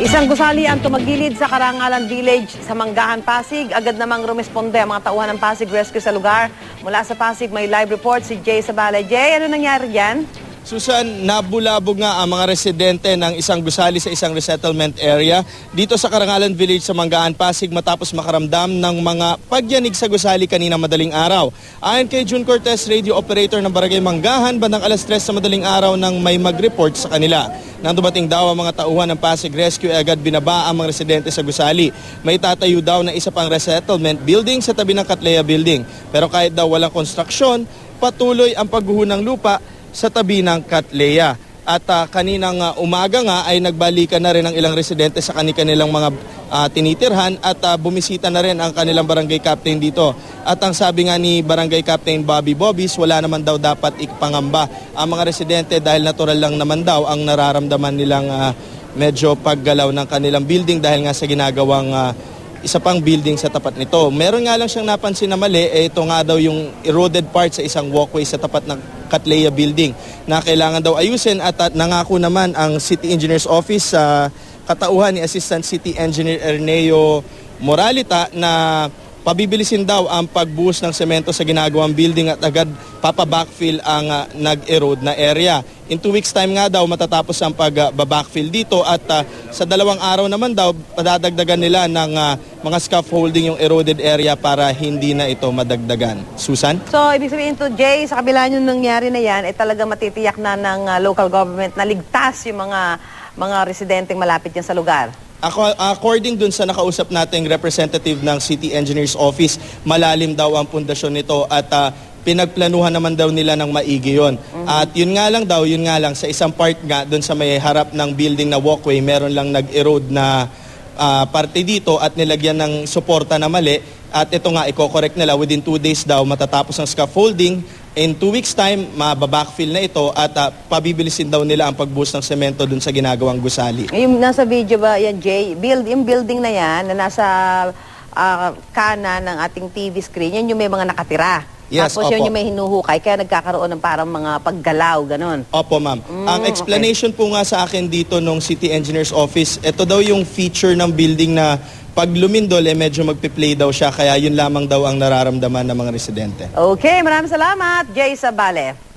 Isang gusali ang tumagilid sa Karangalan Village sa Manggahan, Pasig. Agad namang rumesponde ang mga tauhan ng Pasig Rescue sa lugar. Mula sa Pasig, may live report si Jay Sabala. Jay, ano nangyari dyan? Susan, nabulabog nga ang mga residente ng isang gusali sa isang resettlement area dito sa Karangalan Village sa Manggaan, Pasig matapos makaramdam ng mga pagyanig sa gusali kanina madaling araw. Ayon kay June Cortez, radio operator ng Barangay Manggahan, bandang alas 3 sa madaling araw nang may mag-report sa kanila. Nang dumating daw ang mga tauhan ng Pasig Rescue, eh, agad binaba ang mga residente sa gusali. May tatayo daw na isa pang resettlement building sa tabi ng Katlea Building. Pero kahit daw walang konstruksyon, patuloy ang pagguho ng lupa sa tabi ng Katlea. At ah, kaninang ah, umaga nga ay nagbalikan na rin ang ilang residente sa kanilang mga ah, tinitirhan at ah, bumisita na rin ang kanilang barangay captain dito. At ang sabi nga ni barangay captain Bobby Bobis, wala naman daw dapat ipangamba ang mga residente dahil natural lang naman daw ang nararamdaman nilang ah, medyo paggalaw ng kanilang building dahil nga sa ginagawang ah, isa pang building sa tapat nito. Meron nga lang siyang napansin na mali, eh, ito nga daw yung eroded part sa isang walkway sa tapat ng Katlea Building na kailangan daw ayusin at, at nangako naman ang City Engineer's Office sa katauhan ni Assistant City Engineer Erneo Moralita na pabibilisin daw ang pagbuhos ng semento sa ginagawang building at agad papabackfill ang ah, nag-erode na area. In two weeks time nga daw matatapos ang pag-backfill dito at ah, sa dalawang araw naman daw padadagdagan nila ng ah, mga scaffolding yung eroded area para hindi na ito madagdagan. Susan? So, ibig sabihin to, Jay, sa kabila yung nangyari na yan, ay talaga matitiyak na ng ah, local government na ligtas yung mga mga residenteng malapit yan sa lugar. Ako, according dun sa nakausap nating representative ng City Engineers Office, malalim daw ang pundasyon nito at ah, pinagplanuhan naman daw nila ng maigi yon. At yun nga lang daw, yun nga lang, sa isang part nga dun sa may harap ng building na walkway, meron lang nag-erode na ah, parte dito at nilagyan ng suporta na mali. At ito nga, i-correct nila within two days daw matatapos ang scaffolding. In two weeks time, mababackfill na ito at ah, pabibilisin daw nila ang pagbuhos ng semento dun sa ginagawang gusali. Yung nasa video ba yan, Jay? Build, yung building na yan, na nasa ah, kanan ng ating TV screen, yan yung may mga nakatira. Yes, Tapos yun opo. yung may hinuhukay, kaya nagkakaroon ng parang mga paggalaw, ganon. Opo, ma'am. ang explanation po nga sa akin dito nung City Engineer's Office, ito daw yung feature ng building na pag lumindol, eh, medyo magpi-play daw siya. Kaya yun lamang daw ang nararamdaman ng mga residente. Okay, maraming salamat, Jay Sabale.